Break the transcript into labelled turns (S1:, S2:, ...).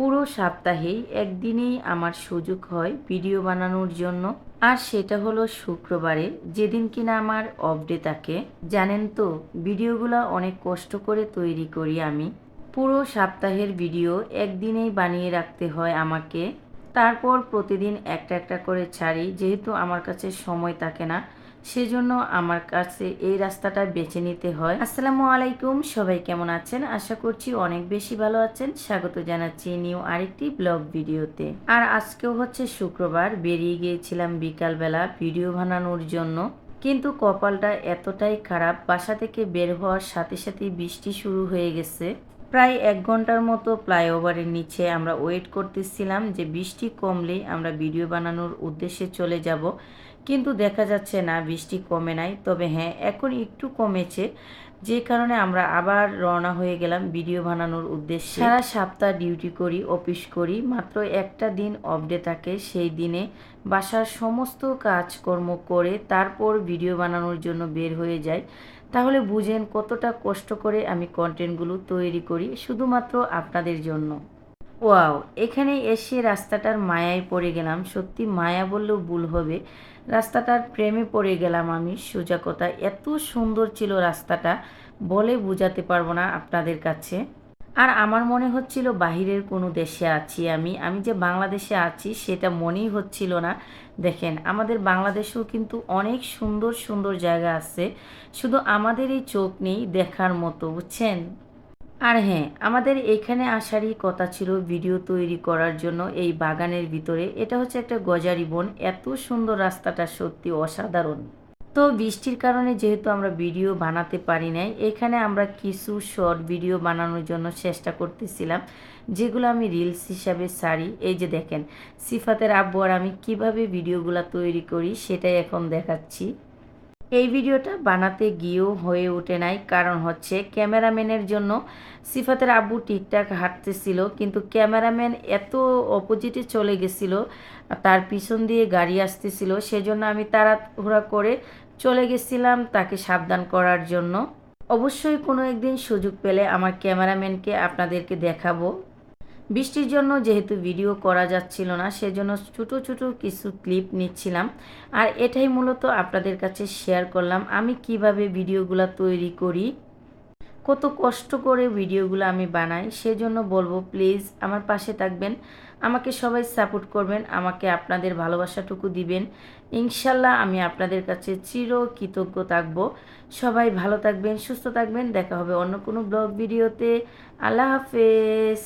S1: পুরো সপ্তাহেই একদিনেই আমার সুযোগ হয় ভিডিও বানানোর জন্য। আর সেটা হলো শুক্রবারে, যেদিন কিনা আমার অফ ডে থাকে। জানেন তো, ভিডিওগুলো অনেক কষ্ট করে তৈরি করি আমি। পুরো সপ্তাহের ভিডিও একদিনেই বানিয়ে রাখতে হয় আমাকে। তারপর প্রতিদিন একটা একটা করে ছাড়ি, যেহেতু আমার কাছে সময় থাকে না। সেজন্য আমার কাছে এই রাস্তাটা বেছে নিতে হয়। আসসালামু আলাইকুম, সবাই কেমন আছেন? আশা করছি অনেক বেশি ভালো আছেন। স্বাগত জানাচ্ছি নিউ আরেকটি ব্লগ ভিডিওতে। আর আজকেও হচ্ছে শুক্রবার, বেরিয়ে গিয়েছিলাম বিকালবেলা ভিডিও বানানোর জন্য। কিন্তু কপালটা এতটাই খারাপ, বাসা থেকে বের হওয়ার সাথে সাথে বৃষ্টি শুরু হয়ে গেছে। প্রায় এক ঘণ্টার মতো ফ্লাইওভারের নিচে আমরা ওয়েট করতেছিলাম যে বৃষ্টি কমলেই আমরা ভিডিও বানানোর উদ্দেশ্যে চলে যাব। কিন্তু দেখা যাচ্ছে না, বৃষ্টি কমে নাই। তবে হ্যাঁ এখন একটু কমেছে। যে কারণে আমরা আবার রওনা হয়ে গেলাম ভিডিও বানানোর উদ্দেশ্যে। সারা সপ্তাহ ডিউটি করি, অফিস করি, মাত্র একটা দিন অফ ডে থাকে। সেই দিনে বাসার সমস্ত কাজকর্ম করে তারপর ভিডিও বানানোর জন্য বের হয়ে যায় তাহলে বুঝেন কতটা কষ্ট করে আমি কন্টেন্টগুলো তৈরি করি, শুধুমাত্র আপনাদের জন্য। ওয়াও, এখানে এসে রাস্তাটার মায়ায় পড়ে গেলাম। সত্যি মায়া বললেও ভুল হবে। রাস্তাটার প্রেমে পড়ে গেলাম আমি, সোজা কথা। এত সুন্দর ছিল রাস্তাটা, বলে বোঝাতে পারব না আপনাদের কাছে। আর আমার মনে হচ্ছিল বাহিরের কোনো দেশে আছি আমি। আমি যে বাংলাদেশে আছি, সেটা মনেই হচ্ছিল না। দেখেন, আমাদের বাংলাদেশেও কিন্তু অনেক সুন্দর সুন্দর জায়গা আছে। শুধু আমাদের এই চোখ নেই দেখার মতো, বুঝছেন? আর হ্যাঁ আমাদের এখানে আসারই কথা ছিল ভিডিও তৈরি করার জন্য এই বাগানের ভিতরে। এটা হচ্ছে একটা গজারি বন। এত সুন্দর রাস্তাটা সত্যি অসাধারণ। তো বৃষ্টির কারণে যেহেতু আমরা ভিডিও বানাতে পারি নাই, এখানে আমরা কিছু শর্ট ভিডিও বানানোর জন্য চেষ্টা করতেছিলাম, যেগুলো আমি রিলস হিসাবে সারি এই যে দেখেন, সিফাতের আব্বু আর আমি কীভাবে ভিডিওগুলো তৈরি করি সেটাই এখন দেখাচ্ছি। এই ভিডিওটা বানাতে গিয়েও হয়ে ওঠে নাই। কারণ হচ্ছে, ক্যামেরাম্যানের জন্য সিফাতের আব্বু ঠিকঠাক হাঁটতেছিল, কিন্তু ক্যামেরাম্যান এত অপোজিটে চলে গেছিল, তার পিছন দিয়ে গাড়ি আসতেছিল, সেজন্য আমি তাড়াহুড়া করে চলে গেছিলাম তাকে সাবধান করার জন্য। অবশ্যই কোনো একদিন সুযোগ পেলে আমার ক্যামেরাম্যানকে আপনাদেরকে দেখাবো। বৃষ্টির জন্য যেহেতু ভিডিও করা যাচ্ছিল না, সেজন্য ছোটো ছোটো কিছু ক্লিপ নিচ্ছিলাম। আর এটাই মূলত আপনাদের কাছে শেয়ার করলাম, আমি কীভাবে ভিডিওগুলো তৈরি করি, কত কষ্ট করে ভিডিওগুলো আমি বানাই, সেজন্য বলব প্লিজ আমার পাশে থাকবেন, আমাকে সবাই সাপোর্ট করবেন, আমাকে আপনাদের ভালোবাসাটুকু দিবেন। ইনশাল্লাহ আমি আপনাদের কাছে চির কৃতজ্ঞ থাকব। সবাই ভালো থাকবেন, সুস্থ থাকবেন, দেখা হবে অন্য কোনো ব্লগ ভিডিওতে আল্লাহ হাফেজ।